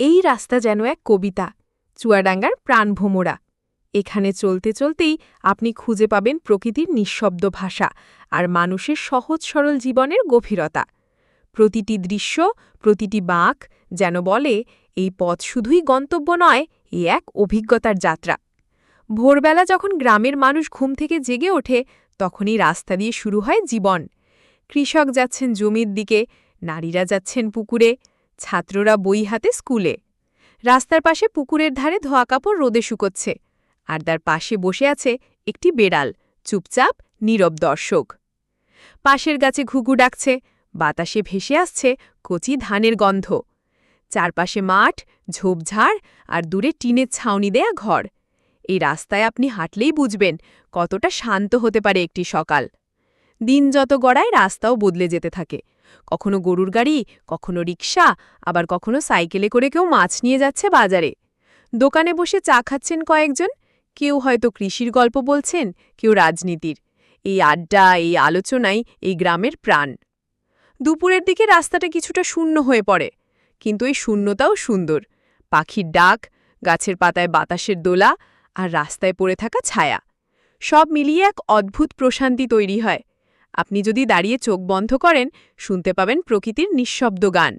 এই রাস্তা যেন এক কবিতা, চুয়াডাঙ্গার প্রাণভোমরা। এখানে চলতে চলতেই আপনি খুঁজে পাবেন প্রকৃতির নিঃশব্দ ভাষা আর মানুষের সহজ সরল জীবনের গভীরতা। প্রতিটি দৃশ্য, প্রতিটি বাঁক যেন বলে, এই পথ শুধুই গন্তব্য নয়, এ এক অভিজ্ঞতার যাত্রা। ভোরবেলা যখন গ্রামের মানুষ ঘুম থেকে জেগে ওঠে, তখনই রাস্তা দিয়ে শুরু হয় জীবন। কৃষক যাচ্ছেন জমির দিকে, নারীরা যাচ্ছেন পুকুরে ছাত্ররা বই হাতে স্কুলে। রাস্তার পাশে পুকুরের ধারে ধোয়া কাপড় রোদে শুকোচ্ছে। আর তার পাশে বসে আছে একটি বেড়াল, চুপচাপ, নীরব দর্শক। পাশের গাছে ঘুঘু ডাকছে, বাতাসে ভেসে আসছে কচি ধানের গন্ধ। চারপাশে মাঠ, ঝোপঝাড় আর দূরে টিনের ছাউনি দেয়া ঘর। এই রাস্তায় আপনি হাঁটলেই বুঝবেন কতটা শান্ত হতে পারে একটি সকাল। দিন যত গড়ায় রাস্তাও বদলে যেতে থাকে। কখনো গরুর গাড়ি, কখনো রিক্সা আবার কখনো সাইকেলে করে কেউ মাছ নিয়ে যাচ্ছে বাজারে। দোকানে বসে চা খাচ্ছেন কয়েকজন। কেউ হয়তো কৃষির গল্প বলছেন, কেউ রাজনীতির। এই আড্ডা, এই আলোচনাই এই গ্রামের প্রাণ। দুপুরের দিকে রাস্তাটা কিছুটা শূন্য হয়ে পড়ে, কিন্তু এই শূন্যতাও সুন্দর। পাখির ডাক, গাছের পাতায় বাতাসের দোলা আর রাস্তায় পড়ে থাকা ছায়া। সব মিলিয়ে এক অদ্ভুত প্রশান্তি তৈরি হয়। আপনি যদি দাঁড়িয়ে চোখ বন্ধ করেন, শুনতে পাবেন প্রকৃতির নিঃশব্দ গান।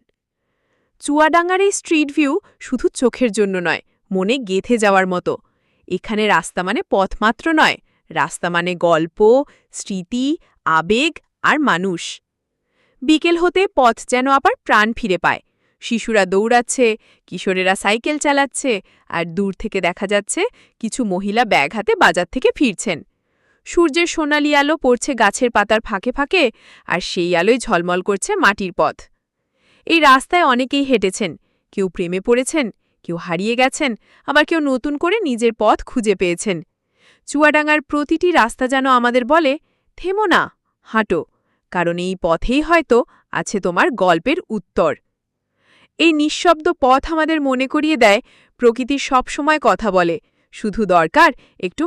চুয়াডাঙ্গার এই স্ট্রিট ভিউ শুধু চোখের জন্য নয়, মনে গেথে যাওয়ার মতো। এখানে রাস্তা মানে পথ মাত্র নয়, রাস্তা মানে গল্প, স্মৃতি, আবেগ আর মানুষ। বিকেল হতে পথ যেন আবার প্রাণ ফিরে পায়। শিশুরা দৌড়াচ্ছে, কিশোরেরা সাইকেল চালাচ্ছে, আর দূর থেকে দেখা যাচ্ছে কিছু মহিলা ব্যাগ হাতে বাজার থেকে ফিরছেন। সূর্যের সোনালি আলো পড়ছে গাছের পাতার ফাঁকে ফাঁকে, আর সেই আলোয় ঝলমল করছে মাটির পথ। এই রাস্তায় অনেকেই হেঁটেছেন। কেউ প্রেমে পড়েছেন, কেউ হারিয়ে গেছেন, আবার কেউ নতুন করে নিজের পথ খুঁজে পেয়েছেন। চুয়াডাঙ্গার প্রতিটি রাস্তা যেন আমাদের বলে, থেমো না, হাঁটো, কারণ এই পথেই হয়তো আছে তোমার গল্পের উত্তর। এই নিঃশব্দ পথ আমাদের মনে করিয়ে দেয়, প্রকৃতি সবসময় কথা বলে, শুধু দরকার একটু